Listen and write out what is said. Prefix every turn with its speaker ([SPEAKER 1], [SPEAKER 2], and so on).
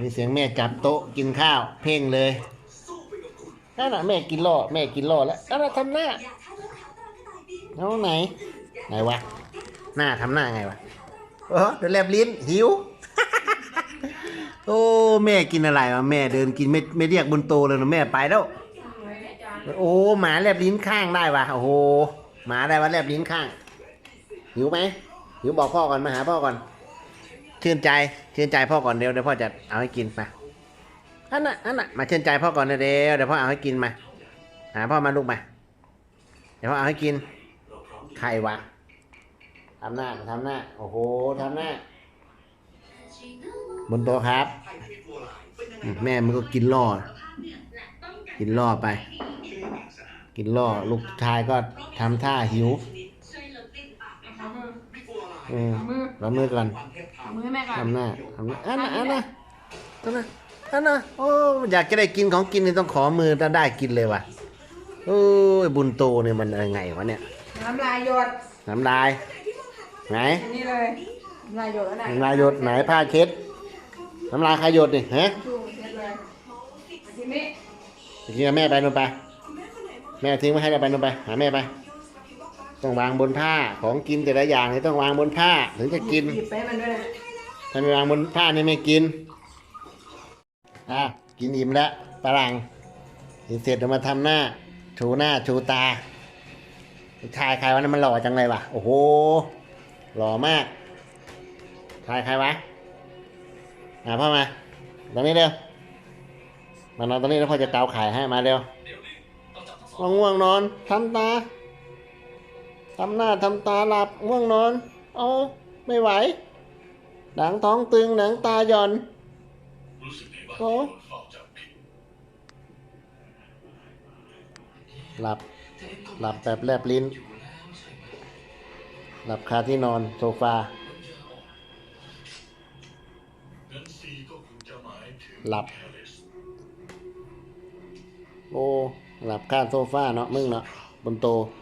[SPEAKER 1] มีเสียงแม่จับโต๊ะกินข้าว เพ่งเลยนั่นน่ะแม่กินล่อแม่กินล่อแล้วแล้วทำหน้าเอาไหน ไหนวะ หน้าทำหน้าไงวะเออเดี๋ยวแลบลิ้นหิว โอ้แม่กินอะไรวะแม่เดินกินไม่ไม่เรียกบนโตเลยนะแม่ไปแล้ว โอ้หมาแลบลิ้นข้างได้วะโอ้โหหมาได้วะแลบลิ้นข้าง หิวไหมหิวบอกพ่อก่อนมาหาพ่อก่อน ชื่นใจชื่นใจพ่อก่อนเดี๋ยวเดี๋ยวพ่อจะเอาให้กินไปอันน่ะอันน่ะมาชื่นใจพ่อก่อนเดี๋ยวเดี๋ยวเดี๋ยวพ่อเอาให้กินมาหาพ่อมาลูกมาเดี๋ยวพ่อเอาให้กินใครวะทำหน้าทำหน้าโอ้โหทำหน้าบนโต๊ะครับอืมแม่มันก็กินล่อ กินล่อไป กินล่อลูกชายก็ทำท่าหิว
[SPEAKER 2] เอามื อ
[SPEAKER 1] อืม
[SPEAKER 2] เอามือ
[SPEAKER 1] เรามือก่อน
[SPEAKER 2] เอามือให้แม่ก่อน
[SPEAKER 1] ทำหน้าทำหน้าอันน่ะอันน่ะอันน่ะอันน่ะโอ้อยากจะได้กินของกินนี่ต้องขอมือถ้าได้กินเลยว่ะโอ้ยบุญโตเนี่ยมันยังไงวะเนี่ย
[SPEAKER 2] น้ำลายหยด
[SPEAKER 1] น้ำลายไหน
[SPEAKER 2] อันนี้เลยน้ำลายหยดแล้วนะ
[SPEAKER 1] น้ำลายหยดไหนผ้าเช็ดน้ำลายใครหยดนี่ฮะ
[SPEAKER 2] ชูเช็ดเลยทีนี้
[SPEAKER 1] ไปกินกับแม่ไปนู่นไปแม่ทิ้งไว้ให้เราไปนู่นไปหาแม่ไป ต้องวางบนผ้าของกินแต่ละอย่างนี่ต้องวางบนผ้าถึงจะกิน
[SPEAKER 2] หยิบไปให้มันด้วยนะ
[SPEAKER 1] ถ้าไม่วางบนผ้านี่ไม่กินอะกินอิ่มแล้วฝรั่งกินเสร็จเดี๋ยวมาทำหน้า ชูหน้าชูตาชายใครวะนั่นมันหล่อจังเลยวะโอ้โหหล่อมากชายใครวะอะพ่อมาตรงนี้เร็วมานอนตรงนี้แล้วพ่อจะเกาไข่ให้มาเร็วง่วงนอนทำตา ทำหน้าทำตาหลับง่วงนอนเอาไม่ไหว หนังท้องตึงหนังตาหย่อน
[SPEAKER 3] รู้สึกดีว่า
[SPEAKER 1] โอ้
[SPEAKER 3] โดนเฝ้าจับผิด
[SPEAKER 1] หลับ หลับแบบแลบลิ้น หลับคาที่นอนโซฟา
[SPEAKER 3] งั้นซีก็คงจะหมายถึง
[SPEAKER 1] หลับ
[SPEAKER 3] แคลิส
[SPEAKER 1] โอ้ หลับข้างโซฟาเนาะมึงเนาะบนโต
[SPEAKER 3] เ